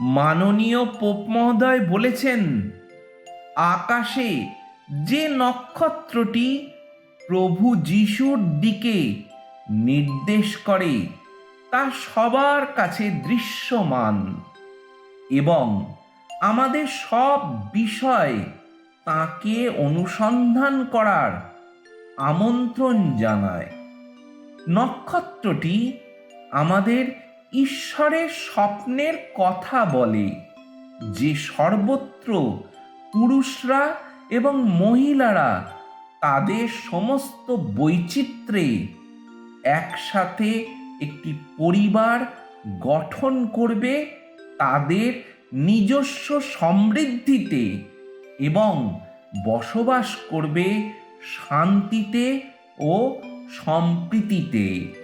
মাননীয় পোপ মহোদয় বলেছেন, আকাশে যে নক্ষত্রটি প্রভু যিশুর দিকে নির্দেশ করে, তা সবার কাছে দৃশ্যমান এবং আমাদের সব বিষয় তাকে অনুসন্ধান করার আমন্ত্রণ জানায়। নক্ষত্রটি আমাদের ঈশ্বরের স্বপ্নের কথা বলে, যে সর্বত্র পুরুষরা এবং মহিলারা তাদের সমস্ত বৈচিত্র্যে একসাথে একটি পরিবার গঠন করবে তাদের নিজস্ব সমৃদ্ধিতে এবং বসবাস করবে শান্তিতে ও সম্প্রীতিতে।